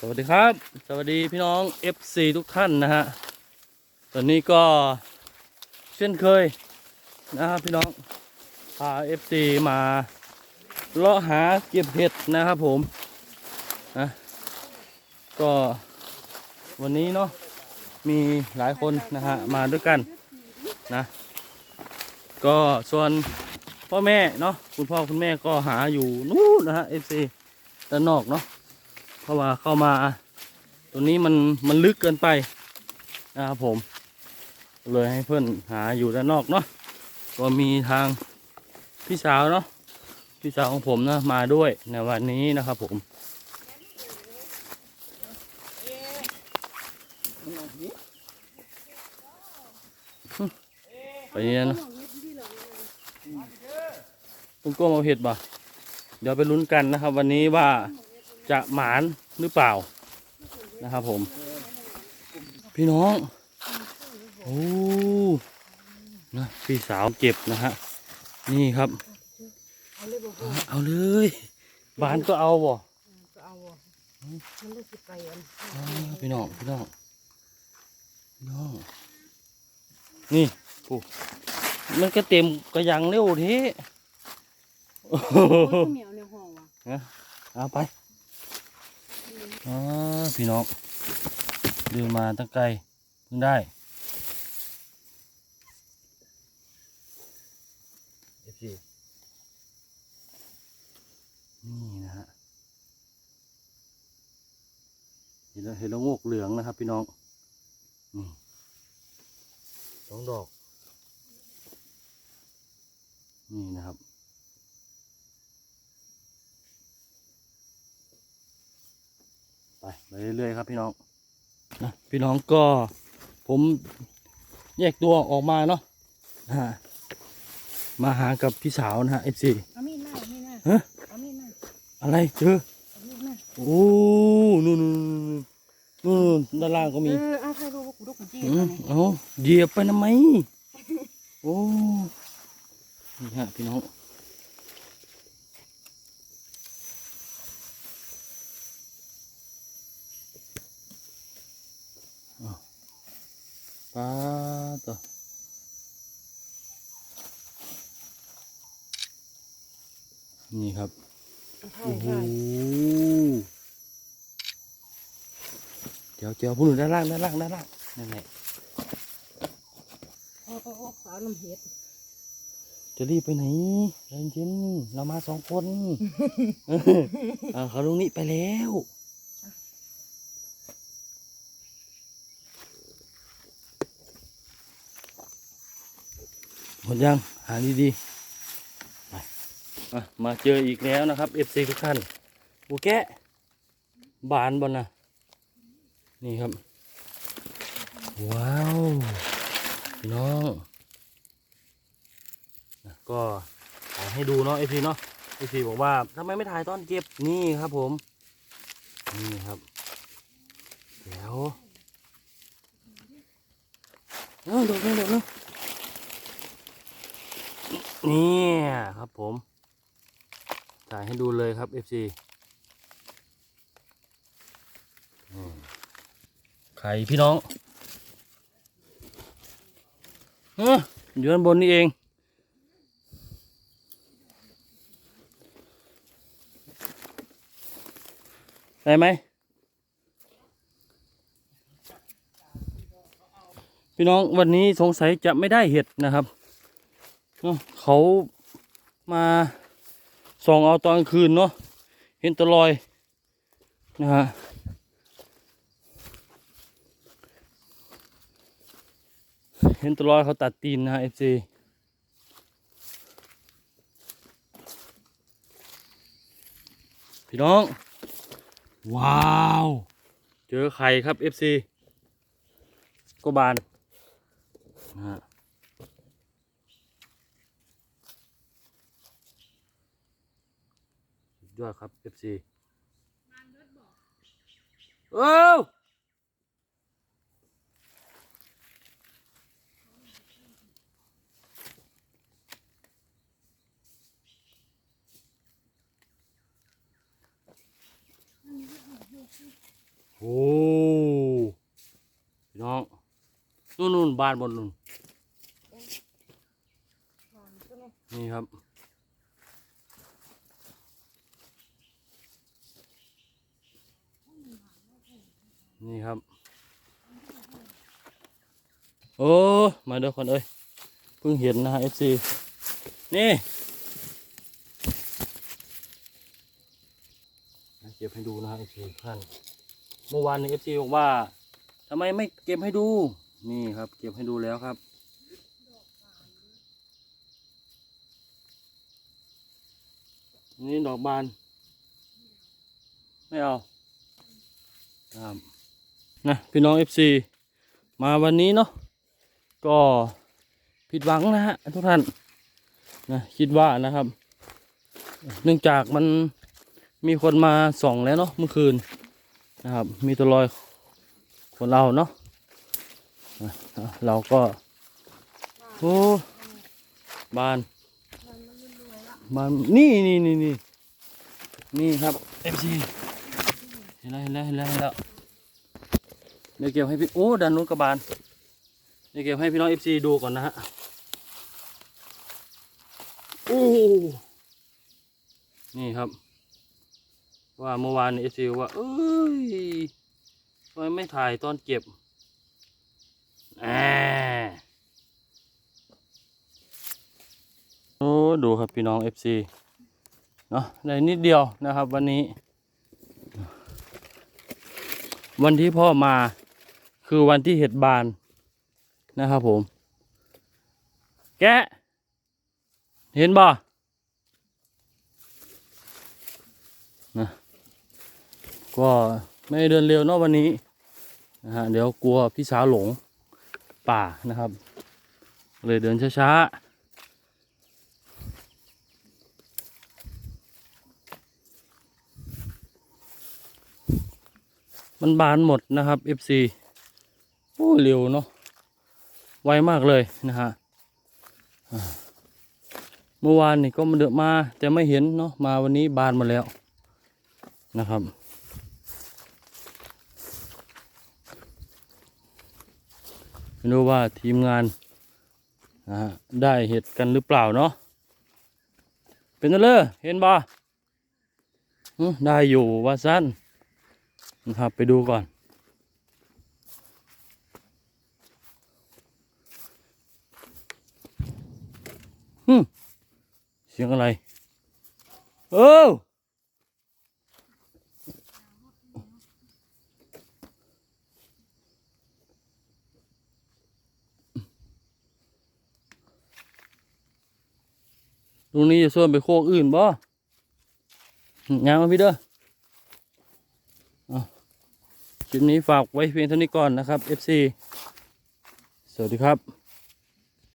สวัสดีครับ สวัสดีพี่น้อง FC ทุกท่านนะฮะ ตอนนี้ก็เช่นเคยนะครับพี่น้องพา FC มาเลาะหาเก็บเห็ดนะครับผมนะก็วันนี้เนาะมีหลายคนนะฮะมาด้วยกันนะ ก็ส่วนพ่อแม่เนาะคุณพ่อคุณแม่ก็หาอยู่นู่นนะฮะ FC ด้านนอกเนาะ เพราะว่าเข้ามาตัวนี้มันมันลึกเกินไปนะครับผม เลยให้เพื่อนหาอยู่ด้านนอกเนาะก็มีทางพี่สาวเนาะพี่สาวของผมนะมาด้วยในวันนี้นะครับผมไปเนี่นะต้องก้มเอาเห็ดบ่เดี๋ยวไปลุ้นกันนะครับ วันนี้ว่าจะหมาน หรือเปล่านะครับผม พี่น้อง โอ้นะพี่สาวเก็บนะฮะนี่ครับ เอาเลยบ่พ่อเอาเลยบานก็เอาบ่ก็เอาบ่มันได้สิไปอันอ่าพี่น้องพี่น้องพี่น้องนี่โอ้มันก็เต็มกระยังเร็วทีโอ้โหโอ้ยเหนียวในห้องว่ะเอาไปอ่า พี่น้องเดินมาตั้งไกลเพิ่งได้ F4 นี่นะฮะเห็นแล้วเห็นแล้วงอกเหลืองนะครับ พี่น้องนี่สองดอก นี่นะครับ ไปไปเรื่อยๆครับพี่น้องนะพี่น้องก็ผมแยกตัวออกมาเนาะนะฮะมาหากับพี่สาวนะฮะ FC เอามีดมาเอามีดมาฮะเอามีดมาอะไรเจอเอามีดมาโอ้นู่นนู่นนู่นนู่นด้านล่างก็มีเออเอาใครรู้ว่ากูดูกูจี้อือัมนนี้เอาเหยียบไปทำไมโอ้นี่ฮะพี่น้อง อ้าว ปลาตัวนี่ครับใช่โอ้โหใช่เดี๋ยวเดี๋ยวพูดถึงด้านล่างด้านล่างด้านล่างนั่นแหละโอ้โอ้โอ้สาวน้ำเห็ดจะรีบไปไหนใจเย็นๆเรามาสองคนอ่าเขาลุงนี่ไปแล้ว หมดยังหาดีๆมาเจออีกแล้วนะครับ FC ทุกท่านบูแกะบานบนนะนี่ครับ ว้าวพี่น้องก็ถ่ายให้ดูเนาะเอฟซีเนาะเอฟซีบอกว่าทำไมไม่ถ่ายตอนเก็บนี่ครับผม นี่ครับแล้วเออโดดนึงโดดนึง นี่ครับผมถ่ายให้ดูเลยครับ FC อืมไข่พี่น้องเอออยู่ด้านบนนี่เอง ได้ไหม พี่น้องวันนี้สงสัยจะไม่ได้เห็ดนะครับ เนอะเขามาส่องเอาตอนกลางคืนเนาะเห็นตะลอยนะฮะเห็นตัวลอยเขาตัดตีนนะฮะ FC พี่น้อง ว้าว เจอไข่ครับ FC ก็บานนะฮะสุด ยอดครับ FC เอ้โอ้พี่น้องนู่นนู่นบานบนนู่นนี่ครับ นี่ครับ โอ้ มาเด้อคนเอ้ย เพิ่งเห็นนะฮะ FC นี่ เก็บให้ดูนะฮะ FC ท่าน เมื่อวานนี้ FC บอกว่าทำไมไม่เก็บให้ดู นี่ครับ เก็บให้ดูแล้วครับนี่ดอกบาน ไม่เอาครับ นะพี่น้อง FC มาวันนี้เนาะก็ผิดหวังนะฮะทุกท่านนะคิดว่านะครับ เนื่องจากมันมีคนมาส่องแล้วเนาะเมื่อคืนนะครับ มีตัวลอยคนเราเนาะเราก็โอ้บานมันนี่นี่นี่นี่นี่ครับ FC เห็นแล้วเห็นแล้วเห็นแล้วเห็นแล้ว เดี๋ยวเก็บให้พี่โอ้ดันนู้นกระบาลเดี๋ยวเก็บให้พี่น้อง FC ดูก่อนนะฮะโอ้นี่ครับ ว่าเมื่อวาน FC ว่า เอ้ยทำไมไม่ถ่ายตอนเก็บแหมโอ้ดูครับพี่น้อง FC เนาะได้นิดเดียวนะครับวันนี้ วันที่พ่อมา คือวันที่เห็ดบานนะครับผม แกะ เห็นบ่นะก็ไม่เดินเร็วเนาะวันนี้นะฮะเดี๋ยวกลัวพี่สาวหลงป่านะครับ เลยเดินช้าๆมันบานหมดนะครับ FC โอ้เร็วเนาะไวมากเลยนะฮะเมื่อวานนี่ก็มาเดือมาแต่ไม่เห็นเนาะมาวันนี้บานมาแล้วนะครับ ไม่รู้ว่าทีมงานนะฮะได้เห็ดกันหรือเปล่าเนาะเป็นเลยเห็นบ่ได้อยู่ว่าสั้นนะครับไปดูก่อน ฮึมเสียงอะไร เออตรงนี้จะส่วนไปโคกอื่นบ่ยางมาพี่เด้อคลิปนี้ฝากไว้เพียงเท่านี้ก่อนนะครับ FC สวัสดีครับ